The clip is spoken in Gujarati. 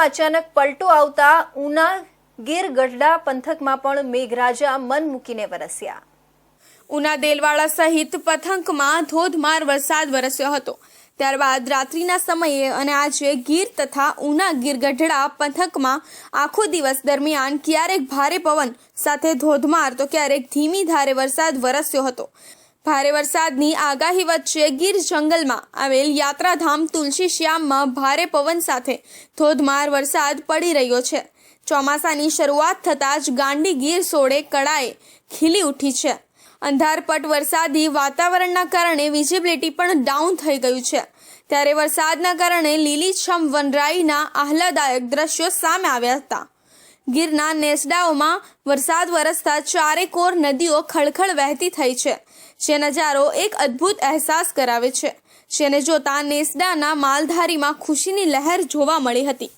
હવામાનમાં અચાનક પલટો આવતા ઉના ગીર ગઢડા પંથકમાં પણ મેઘરાજા મન મૂકીને વરસ્યા. ઉના દેલવાડા સહિત પથંકમાં ધોધમાર વરસાદ વરસ્યો હતો. ત્યારબાદ રાત્રિના સમયે અને આજે ગીર તથા ઉના ગીર ગઢડા પંથકમાં આખો દિવસ દરમિયાન ક્યારેક ભારે પવન સાથે ધોધમાર તો ક્યારેક ધીમી ધારે વરસાદ વરસ્યો હતો. ભારે વરસાદની આગાહી વચ્ચે ગીર જંગલમાં આવેલ યાત્રાધામ તુલસી શ્યામમાં ભારે પવન સાથે ધોધમાર વરસાદ પડી રહ્યો છે. ચોમાસાની શરૂઆત થતાં જ ગાંડી ગીર સોડે કળાએ ખીલી ઉઠી છે. અંધારપટ વરસાદી વાતાવરણના કારણે વિઝિબિલિટી પણ ડાઉન થઈ ગયું છે. ત્યારે વરસાદના કારણે લીલીછમ વનરાઈના આહલાદાયક દ્રશ્યો સામે આવ્યા હતા. ગીરના નેસડાઓમાં વરસાદ વરસતા ચારેકોર નદીઓ ખળખળ વહેતી થઈ છે. જે નજારો એક અદ્ભુત અહેસાસ કરાવે છે. જેને જોતા નેસડાના માલધારીમાં ખુશીની લહેર જોવા મળી હતી.